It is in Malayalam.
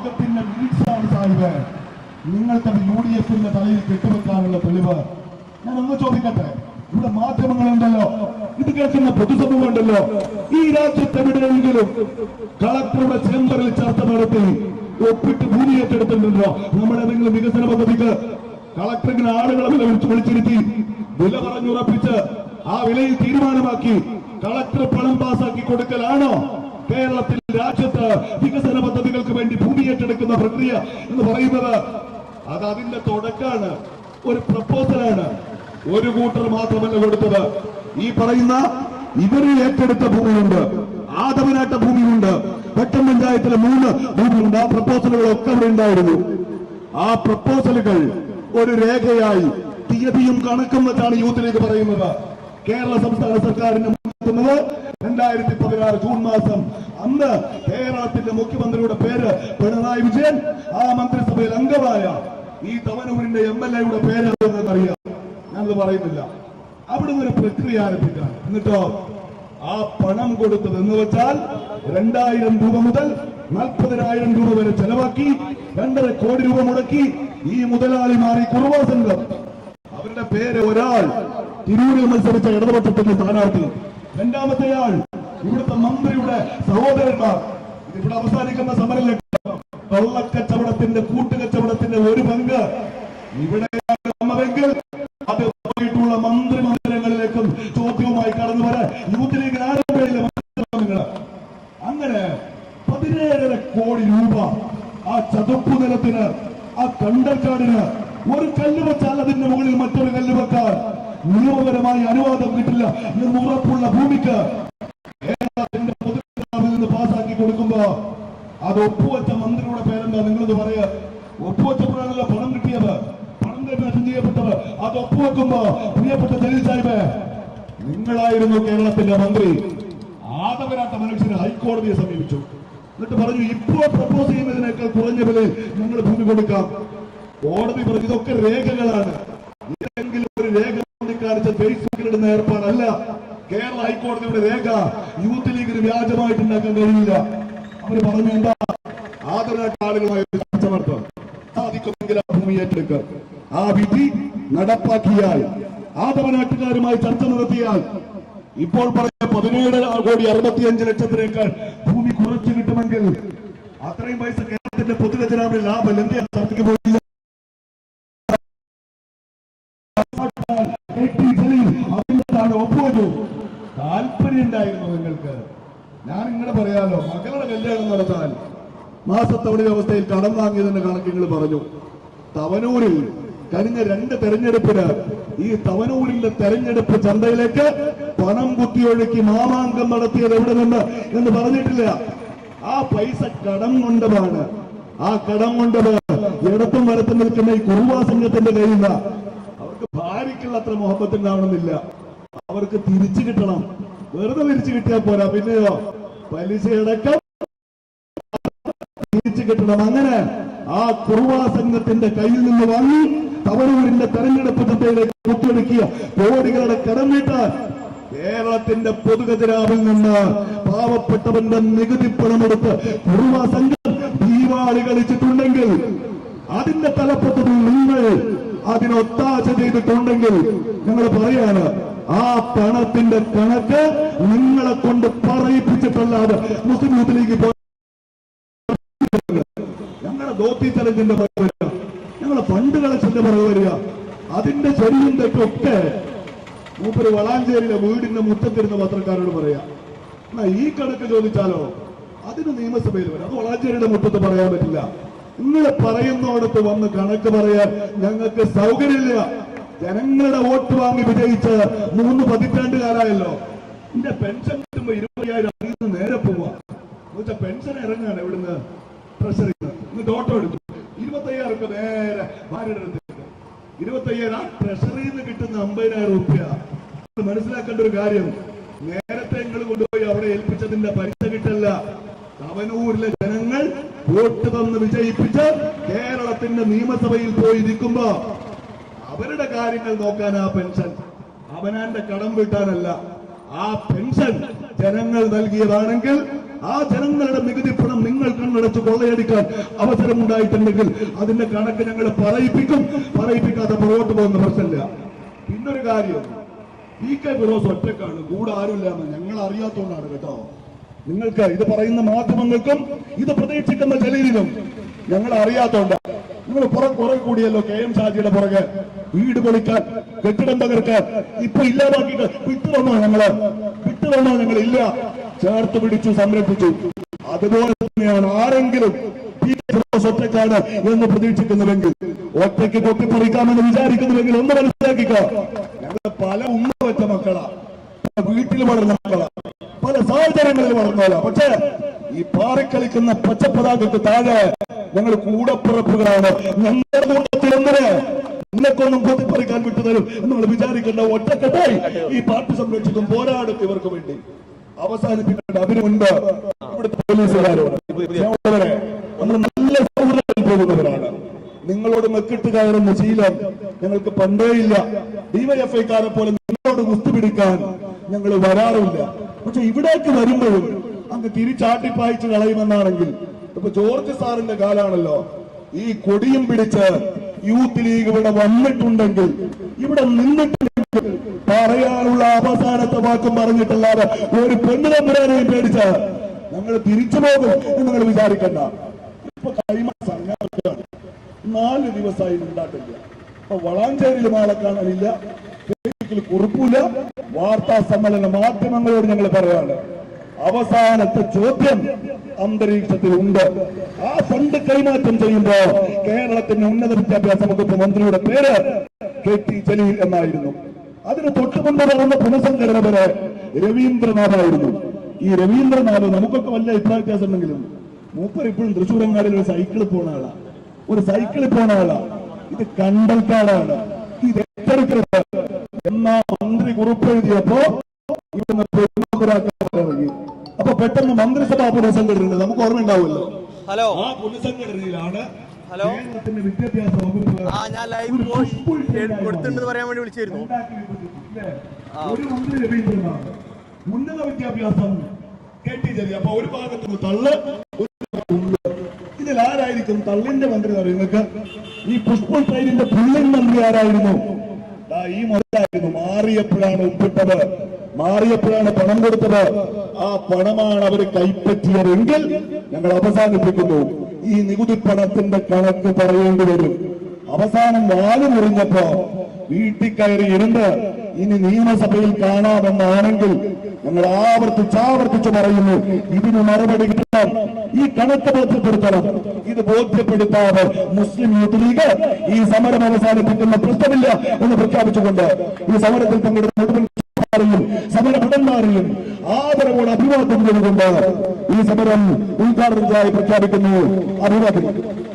ലോകത്തിന്റെ നിരീക്ഷണമാണ് സാഹിബ്. നിങ്ങൾക്ക് യു ഡി എഫിന്റെ തലയിൽ കെട്ടിവെക്കാനുള്ള തെളിവ്. ഞാൻ ഒന്ന് ചോദിക്കട്ടെ ഇവിടെ മാധ്യമങ്ങളുണ്ടല്ലോ ഇത് കേൾക്കുന്ന പൊതുസമൂഹം ഉണ്ടല്ലോ ഈ രാജ്യത്ത് എവിടെയെങ്കിലും കളക്ടറുടെ ചേംബറിൽ ചർച്ച നടത്തി ഒപ്പിട്ട് ഭൂമി ഏറ്റെടുത്തിട്ടുണ്ടോ നമ്മുടെ ഏതെങ്കിലും വികസന പദ്ധതിക്ക് കളക്ടറിന് ആളുകളെ വിളിച്ച് വിളിച്ചിരുത്തി വില പറഞ്ഞുറപ്പിച്ച് ആ വിലയിൽ തീരുമാനമാക്കി കളക്ടർ പണം പാസാക്കി കൊടുക്കലാണോ? കേരളത്തിൽ രാജ്യത്ത് വികസന പദ്ധതികൾക്ക് വേണ്ടി ഭൂമി ഏറ്റെടുക്കുന്ന പ്രക്രിയ എന്ന് പറയുന്നത് അത് അതിന്റെ തുടക്കാണ് ഒരു പ്രപ്പോസലാണ്. ഒരു കൂട്ടർ മാത്രമല്ല കൊടുത്തത്. ഈ പറയുന്ന ഇവർ ഏറ്റെടുത്ത ഭൂമിയുണ്ട് ആദവനാട്ട ഭൂമിയുണ്ട് പെട്ടം പഞ്ചായത്തിലെ മൂന്ന് ഭൂമിയുണ്ട് ആ പ്രപ്പോസലുകളൊക്കെ അവിടെ ഉണ്ടായിരുന്നു. ആ പ്രപ്പോസലുകൾ ഒരു രേഖയായി തീയതിയും കണക്കും വെച്ചാണ് യൂത്ത് ലീഗ് പറയുന്നത്. കേരള സംസ്ഥാന മുന്നെത്തുന്നത് രണ്ടായിരത്തി പതിനാറ് ജൂൺ മാസം അന്ന് കേരളത്തിന്റെ മുഖ്യമന്ത്രിയുടെ പേര് പിണറായി വിജയൻ ആ മന്ത്രിസഭയിൽ അംഗമായ ഈ തവനൂരിന്റെ എം എൽ എയുടെ പേര് അറിയാം ഞാനത് പറയുന്നില്ല. അവിടെ ഒരു പ്രക്രിയ ആരംഭിക്കാം എന്നിട്ടോ? ആ പണം കൊടുത്തത് എന്ന് വെച്ചാൽ രണ്ടായിരം രൂപ മുതൽ നാൽപ്പതിനായിരം രൂപ വരെ ചെലവാക്കി രണ്ടര കോടി രൂപ മുടക്കി ഈ മുതലാളിമാർ ഈ കുറുവ സംഘം. അവരുടെ പേര് ഒരാൾ തിരൂരിൽ മത്സരിച്ച ഇടതുപക്ഷത്തിന്റെ സ്ഥാനാർത്ഥി രണ്ടാമത്തെയാൾ ഇവിടുത്തെ മന്ത്രിയുടെ സഹോദരന്മാർ. ഇവിടെ അവസാനിക്കുന്ന സമരം കള്ളക്കച്ചവടത്തിന്റെ കൂട്ടുകച്ചവടത്തിന്റെ ഒരു പങ്ക്. ഇവിടെ അത് കടന്നു അങ്ങനെ പതിനേഴര കോടി രൂപ ആ ചതുപ്പ് ആ ഒരു കല്ല് വെച്ചാൽ അതിന്റെ മുകളിൽ മറ്റൊരു കല്ല് വെക്കാൻ നിയമപരമായി അനുവാദം കിട്ടില്ല. എന്ന് ഉറപ്പുള്ള ഭൂമിക്ക് പൊതുവിൽ നിന്ന് പാസാക്കി കൊടുക്കുമ്പോ അത് ഒപ്പുവെച്ച മന്ത്രിയുടെ പേരെന്താ നിങ്ങളത് പറയാ. ഒപ്പുവെച്ചപ്പോഴാണല്ലോ പണം കിട്ടിയത്. പണം കൈമാറ്റം ചെയ്യപ്പെട്ടത് അത് ഒപ്പുവെക്കുമ്പോ പ്രിയപ്പെട്ട ജലീൽ സാഹിബ് നിങ്ങളായിരുന്നു കേരളത്തിന്റെ മന്ത്രി. ആദവരാത്ത മനുഷ്യന് ഹൈക്കോടതിയെ സമീപിച്ചു. എന്നിട്ട് പറഞ്ഞു ഇപ്പോ പ്രപ്പോസ് ചെയ്യുന്നതിനേക്കാൾ കുറഞ്ഞ വില ഞങ്ങൾ ഭൂമി കൊടുക്കാം. കോടതി പറഞ്ഞു ഇതൊക്കെ രേഖകളാണ്. ഏതെങ്കിലും ഇടുന്ന ഏർപ്പാടല്ല. കേരള ഹൈക്കോടതിയുടെ രേഖ യൂത്ത് ലീഗിന് വ്യാജമായിട്ട് ഉണ്ടാക്കാൻ കഴിയില്ല. അവർ പറഞ്ഞു എന്താ? ആദരായിട്ട് ആളുകളുമായി ചർച്ചവർത്തം സാധിക്കുമെങ്കിൽ ആ ഭൂമി ഏറ്റെടുക്കുക. ആ വിധി നടപ്പാക്കിയാൽ ആദവനാട്ടുകാരുമായി ചർച്ച നടത്തിയാൽ ഇപ്പോൾ പറഞ്ഞ പതിനേഴ് കോടി അറുപത്തിയഞ്ച് ലക്ഷത്തിനേക്കാൾ ഭൂമി കുറച്ച് കിട്ടുമെങ്കിൽ അത്രയും പൈസ കേരളത്തിന്റെ പൊതുഖജനാവിൽ ലാഭം എന്തിനാ ചർച്ചയ്ക്ക് പോയില്ല ഒപ്പുവെച്ചു താല്പര്യം ഉണ്ടായിരുന്നു നിങ്ങൾക്ക്. ഞാൻ ഇങ്ങനെ പറയാലോ മകളുടെ കല്യാണം നടത്താൻ മാസത്തവണ വ്യവസ്ഥയിൽ കടം വാങ്ങിയതിന്റെ കണക്ക് നിങ്ങൾ പറഞ്ഞു. തവനൂരിൽ കഴിഞ്ഞ രണ്ട് തെരഞ്ഞെടുപ്പിന് ഈ തവനൂരിന്റെ തെരഞ്ഞെടുപ്പ് ചന്തയിലേക്ക് പണം കുത്തിയൊഴുക്കി മാമാങ്കം നടത്തിയത് എവിടെ നിന്ന് എന്ന് പറഞ്ഞിട്ടില്ല. ആ പൈസ കടം കൊണ്ടതാണ്. ആ കടം കൊണ്ടത് ഇടത്തും വരത്തും നിൽക്കുന്ന ഈ കുറുവാ സംഘത്തിന്റെ നിന്ന് അവർക്ക് ഭാര്യയ്ക്കുള്ള അത്ര മുഹബത്ത് ഉണ്ടാവണമെന്നില്ല. അവർക്ക് തിരിച്ചു കിട്ടണം. വെറുതെ തിരിച്ചു കിട്ടിയാൽ പോരാ. പിന്നെയോ പലിശയടക്കം തിരിച്ചു കിട്ടണം. അങ്ങനെ ആ കുറുവാ സംഘത്തിന്റെ കയ്യിൽ നിന്ന് വാങ്ങി തവരൂരിന്റെ തെരഞ്ഞെടുപ്പ് ചിന്തയിലേക്ക് കുത്തിയൊടുക്കിയ കോടികളുടെ കടം കേരളത്തിന്റെ പൊതുഗതിരാവിൽ നിന്ന് പാവപ്പെട്ടവന്റെ നികുതി പണമെടുത്ത് കുറുവാ സംഘം ദീപാവളി കളിച്ചിട്ടുണ്ടെങ്കിൽ അതിന്റെ തലപ്പത്തിൽ നിങ്ങൾ അതിനൊത്താശ ചെയ്തിട്ടുണ്ടെങ്കിൽ ഞങ്ങൾ പറയാണ് ആ പണത്തിന്റെ കണക്ക് നിങ്ങളെ കൊണ്ട് പറയിപ്പിച്ചിട്ടല്ലാതെ മുസ്ലിം ലീഗ് ഇപ്പോൾ ഞങ്ങളുടെ ധോത്തി ചലഞ്ചിന്റെ പറയുക വരിക. ഞങ്ങളുടെ ഫണ്ട് കളക്ഷന്റെ വരിക. അതിന്റെ ശരിയും തെറ്റൊക്കെ മൂപ്പര് വളാഞ്ചേരിയിലെ വീടിന്റെ മുറ്റത്തിരുന്ന പത്രക്കാരോട് പറയാ. എന്നാ ഈ കണക്ക് ചോദിച്ചാലോ? അതിന് നിയമസഭയിൽ വരാം. അത് വളാഞ്ചേരിയുടെ മുറ്റത്ത് പറയാൻ പറ്റില്ല. നിങ്ങൾ പറയുന്നോടത്ത് വന്ന് കണക്ക് പറയാൻ ഞങ്ങൾക്ക് സൗകര്യമില്ല. ജനങ്ങളുടെ വോട്ട് വാങ്ങി വിജയിച്ച് മൂന്ന് പതിറ്റാണ്ടുകാരായല്ലോ എന്റെ പെൻഷൻ കിട്ടുമ്പോ ഇരുപതിനായിരം അതിൽ നിന്ന് നേരെ പോവാ. പെൻഷൻ ഇറങ്ങാണ് ഇവിടുന്ന് നിന്ന് എന്നിട്ട് ഓട്ടോ എടുത്തു. ഇരുപത്തയ്യായിരം രൂപ നേരെ ഭാര്യയുടെ അടുത്ത്. ഇരുപത്തയ്യായിരം ട്രഷറിയിൽ നിന്ന് കിട്ടുന്ന അമ്പതിനായിരം രൂപ മനസ്സിലാക്കേണ്ട ഒരു കാര്യം. നേരത്തെ നിങ്ങൾ കൊണ്ടുപോയി അവിടെ ഏൽപ്പിച്ചതിന്റെ പൈസ കിട്ടല്ല. തവനൂരിലെ ജനങ്ങൾ വോട്ട് തന്ന് വിജയിപ്പിച്ച് കേരളത്തിന്റെ നിയമസഭയിൽ പോയി നിൽക്കുമ്പോ അവരുടെ കാര്യങ്ങൾ നോക്കാൻ ആ പെൻഷൻ. അവനാന്റെ കടം വീട്ടാനല്ല ആ പെൻഷൻ ജനങ്ങൾ നൽകിയതാണെങ്കിൽ ആ ജനങ്ങളുടെ നികുതി പണം നിങ്ങൾ കണ്ണടച്ച് കൊള്ളയടിക്കാൻ കൊള്ളയടിക്കാൻ അവസരമുണ്ടായിട്ടുണ്ടെങ്കിൽ അതിന്റെ കണക്ക് ഞങ്ങൾ പറയിപ്പിക്കും. പറയിപ്പിക്കാതെ പുറകോട്ട് പോകുന്ന പ്രശ്നമില്ല. പിന്നൊരു കാര്യം പി കെ ഫിറോസ് ഒറ്റക്കാണ് കൂടെ ആരുമില്ലാന്ന് ഞങ്ങൾ അറിയാത്തോണ്ടാണ് കേട്ടോ. നിങ്ങൾക്ക് ഇത് പറയുന്ന മാധ്യമങ്ങൾക്കും ഇത് പ്രതീക്ഷിക്കുന്ന ജലീലിനും ഞങ്ങൾ അറിയാത്തോണ്ട് നിങ്ങൾ പുറം കുറെ കൂടിയല്ലോ കെ എം ഷാജിയുടെ പുറകെ. വീട് പൊളിക്കാൻ കെട്ടിടം തകർക്കാൻ. ഇപ്പൊ ഇല്ലാതാക്കി വിട്ടുവന്നോ ഞങ്ങൾ? വിട്ടുവന്നോ ഞങ്ങൾ ഇല്ല. ചേർത്ത് പിടിച്ചു സംരക്ഷിച്ചു. അതുപോലെ തന്നെയാണ് ആരെങ്കിലും ാണ് എന്ന് പ്രതീക്ഷിക്കുന്നുവെങ്കിൽ ഒറ്റയ്ക്ക് കൊത്തിപ്പറിക്കാമെന്ന് വിചാരിക്കുന്നുവെങ്കിൽ ഒന്ന് മനസ്സിലാക്കിക്കോ. ഞങ്ങൾ പല ഉമ്മ വെച്ച മക്കളാ. വീട്ടിൽ വളർന്ന മക്കളാ. പല സാഹചര്യങ്ങളിൽ വളർന്നവരാ. പക്ഷേ ഈ പാറിക്കളിക്കുന്ന പച്ചപ്പതാകത്ത് താഴെ ഞങ്ങൾ കൂടപ്പിറപ്പുകളാണ് ഞങ്ങളുടെ കൂട്ടത്തിൽ എന്തിന് നിനക്കൊന്നും കൊത്തിപ്പറിക്കാൻ വിട്ടുതരും നമ്മൾ വിചാരിക്കേണ്ട ഒറ്റക്കെട്ടായി ഈ പാർട്ടി സംരക്ഷിക്കും പോരാടും ഇവർക്ക് വേണ്ടി. അവസാനിപ്പിക്കേണ്ട അതിനു മുൻപ് ഇവിടുത്തെ പോലീസുകാരോട് നമ്മൾ നല്ല സൗഹൃദത്തിൽ പോകുന്നവരാണ്. നിങ്ങളോട് മെക്കിട്ട് കയറുന്ന ശീലം ഞങ്ങൾക്ക് ഇല്ല. ഡിവൈഎഫ്ഐക്കാരെ പോലെ നിങ്ങളോട് കുസ്തി പിടിക്കാൻ ഞങ്ങൾ വരാറില്ല പക്ഷെ ഇവിടേക്ക് വരുമ്പോഴും അങ്ങ് തിരിച്ചാട്ടിപ്പായിച്ച് കളയുമെന്നാണെങ്കിൽ ഇപ്പൊ ജോർജ് സാറിന്റെ കാലാണല്ലോ. ഈ കൊടിയും പിടിച്ച് യൂത്ത് ലീഗ് ഇവിടെ വന്നിട്ടുണ്ടെങ്കിൽ ഇവിടെ നിന്നിട്ടുണ്ടെങ്കിൽ പറയാനുള്ള അവസാനത്തെ വാക്കും പറഞ്ഞിട്ടല്ലാതെ ഒരു പെണ്ണുതമ്പുരാനെയും പേടിച്ച് ഞങ്ങൾ തിരിച്ചു പോകും എന്ന് നിങ്ങൾ വിചാരിക്കണ്ട. ഇപ്പൊ കൈമാസം നാല് ദിവസമായി ഉണ്ടാക്കില്ല അപ്പൊ വളാഞ്ചേരിയിൽ മാളെ കാണാനില്ല. കുറിപ്പില്ല വാർത്താ സമ്മേളന മാധ്യമങ്ങളോട് ഞങ്ങൾ പറയാണ്. അവസാനത്തെ ചോദ്യം അന്തരീക്ഷത്തിൽ ഉണ്ട്. ആ ഫണ്ട് കൈമാറ്റം ചെയ്യുമ്പോ കേരളത്തിന്റെ ഉന്നത വിദ്യാഭ്യാസ വകുപ്പ് മന്ത്രിയുടെ പേര് കെ ടി ജലീൽ എന്നായിരുന്നു. അതിന് തൊട്ടു മുമ്പ് നടന്ന പുനഃസംഘടന വരെ രവീന്ദ്രനാഥായിരുന്നു. ഈ രവീന്ദ്രനാഥ് നമുക്കൊക്കെ വലിയ അഭിപ്രായ വ്യത്യാസം ഉണ്ടെങ്കിലും മൂപ്പർ ഇപ്പോഴും തൃശ്ശൂരങ്ങാടിൽ ഒരു സൈക്കിളിൽ പോണ ആളാ. ഒരു സൈക്കിളിൽ പോണ ആളാ. ഇത് കണ്ടൽക്കാടാണ്. ഇത് ഏറ്റെടുക്കരുത്. എന്നാ മന്ത്രി കുറിപ്പ് എഴുതിയപ്പോ ഇവിടുന്ന് പെരുമാറാക്കാൻ ഇറങ്ങി അപ്പൊ പെട്ടെന്ന് മന്ത്രിസഭാ പുനഃസംഘടന നമുക്ക് ഓർമ്മ ഉണ്ടാവുമല്ലോ ഹലോ. ആ പുനഃസംഘടനയിലാണ് ഹലോ. വിദ്യാഭ്യാസ വകുപ്പ് ആ ഞാൻ ലൈവ് പോയി. കൊടുത്തിട്ടുണ്ടെന്ന് പറയാൻ വേണ്ടി വിളിച്ചിരുന്നു. ഒരു മന്ത്രി രവീന്ദ്രനാഥ്. ഉന്നത വിദ്യാഭ്യാസം കെട്ടി ചെറിയ അപ്പൊ ഒരു ഭാഗത്ത് തള്ള് ഇതിൽ ആരായിരിക്കും തള്ളിന്റെ മന്ത്രി എന്ന് നിങ്ങൾക്ക് ഈ പുഷ്പ ട്രെയിനിന്റെ പുള്ളിൻ മന്ത്രി ആരായിരുന്നു? ഈ മുതലായിരുന്നു മാറിയപ്പോഴാണ് ഒപ്പിട്ടത്. മാറിയപ്പോഴാണ് പണം കൊടുത്തത്. ആ പണമാണ് അവർ കൈപ്പറ്റിയതെങ്കിൽ ഞങ്ങൾ അവസാനിപ്പിക്കുന്നു. ഈ നികുതി പണത്തിന്റെ കണക്ക് പറയേണ്ടി വരും. അവസാനം വാൽ മുറിഞ്ഞപ്പോ വീട്ടിൽ കയറി ഇരുന്ന് ഇനി നിയമസഭയിൽ കാണാമെന്നാണെങ്കിൽ ഞങ്ങൾ ആവർത്തിച്ച് ആവർത്തിച്ച് പറയുന്നു ഇതിന് മറുപടി കിട്ടണം. ഈ കണക്ക് ബോധ്യപ്പെടുത്തണം. ഇത് ബോധ്യപ്പെടുത്താതെ മുസ്ലിം യൂത്ത് ലീഗ് ഈ സമരം അവസാനിപ്പിക്കുന്ന പ്രശ്നമില്ല എന്ന് പ്രഖ്യാപിച്ചുകൊണ്ട് ഈ സമരത്തിൽ മുഴുവൻ ാരെയും സമരഭടന്മാരെയും ആദരവോട് അഭിവാദ്യം ചെയ്തുകൊണ്ട് ഈ സമരം ഉദ്ഘാടനം പ്രഖ്യാപിക്കുന്നു. അഭിവാദ്യം.